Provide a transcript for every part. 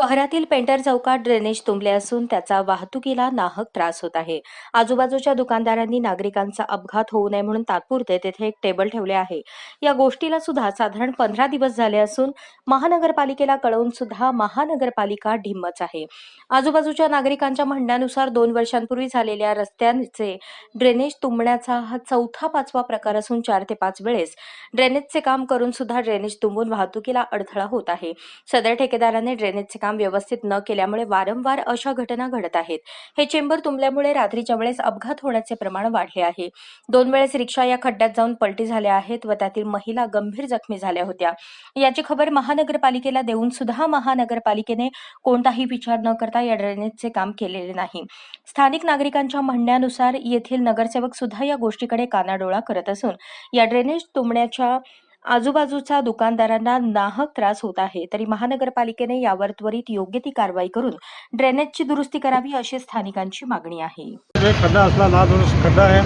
शहरातील पेंटर चौकात ड्रेनेज तुंबले असून त्याचा वाहतुकीला नाहक त्रास होत आहे. आजूबाजूच्या दुकानदारांनी नागरिकांचा अपघात होऊ नये म्हणून तात्पुरते तेथे एक टेबल ठेवले आहे. या गोष्टीला सुद्धा साधारण पंधरा दिवस झाले असून महानगरपालिकेला कळवून सुद्धा महानगरपालिका ढिम्मच आहे. आजूबाजूच्या नागरिकांच्या म्हणण्यानुसार दोन वर्षांपूर्वी झालेल्या रस्त्यांचे ड्रेनेज तुंबण्याचा हा चौथा पाचवा प्रकार असून चार ते पाच वेळेस ड्रेनेजचे काम करून सुद्धा ड्रेनेज तुंबून वाहतुकीला अडथळा होत आहे. सदर ठेकेदाराने ड्रेनेजचे काम व्यवस्थित न केल्यामुळे वारंवार अशा घटना घडत आहेत. हे चेंबर तुंबल्यामुळे रात्रीच्या वेळेस अपघात होण्याचे प्रमाण वाढले आहे. दोन वेळेस रिक्षा या खड्ड्यात जाऊन पलटी झाल्या आहेत व त्यातील महिला गंभीर जखमी झाल्या होत्या. याची खबर महानगरपालिकेला देऊन सुद्धा महानगरपालिकेने कोणताही विचार न करता या ड्रेनेजचे काम केलेले नाही. स्थानिक नागरिकांच्या म्हणण्यानुसार येथील नगरसेवक सुद्धा या गोष्टीकडे कानाडोळा करत असून या ड्रेनेज तुंबण्याच्या आजूबाजूच्या दुकानदारांना नाहक त्रास होत आहे. तरी महानगरपालिकेने यावर त्वरित योग्य ती कारवाई करून ड्रेनेजची दुरुस्ती करावी अशी स्थानिकांची मागणी आहे. हे खड्डा असला ना दुरुस्त खड्डा आहे.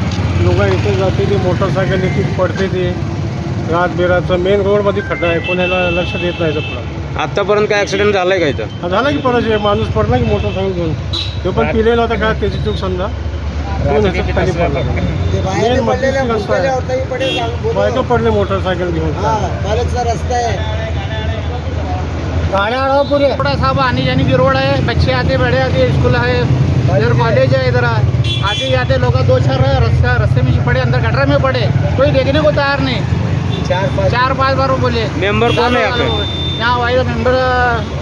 लोक इथे जाते ती मोटरसायकल इथे पडते ती. रात बिराचं मेन रोडमध्ये खड्डा आहे. कोणाला लक्ष देत नाही आतापर्यंत काय ऍक्सिडेंट झालाय का इथं? हा झाला की परत माणूस पडला की मोटरसायकल घेऊन. तो पण पिलेला होता का? त्याची चूक समजा. पडला. आहे. मोटरसायकल घेऊन. रस्ता है गाड्या अडवा पुरे. थोड़ा आने जाने की रोड है बच्चे आते बड़े आते स्कूल है इधर कॉलेज है इधर आते जाते लोग दो चार रास्ता रास्ते में पड़े अंदर गटर में पड़े. कोई देखने को तैयार नहीं. चार पाच चार पांच बार बोले. मेंबर कौन है यहाँ वाइद मेंबर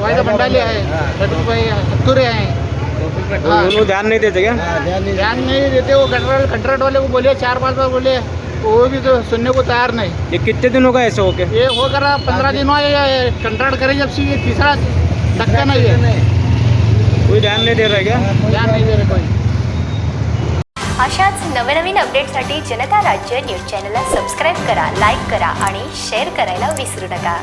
वाइद भंडाली है। सतुर भाई सत्तुरे हैं हाँ। उन्होंने ध्यान नहीं देते क्या ध्यान नहीं देते. वो कंट्रोल कंट्रैक्ट वाले को बोले चार पांच बार बोले वो भी तो सुनने को तैयार नहीं। ये कितने दिनों का ऐसा होके ये हो करा पंद्रह दिन हुआ ये कंट्रैक्ट करे जब से ये तीसरा धक्का नहीं है। कोई ध्यान नहीं दे रहा है क्या? ध्यान नहीं दे रहे कोई। अशाच नवनवीन अपडेटसाठी जनता राज्य न्यूज चॅनलला सबस्क्राईब करा लाईक करा आणि शेअर करायला विसरू नका.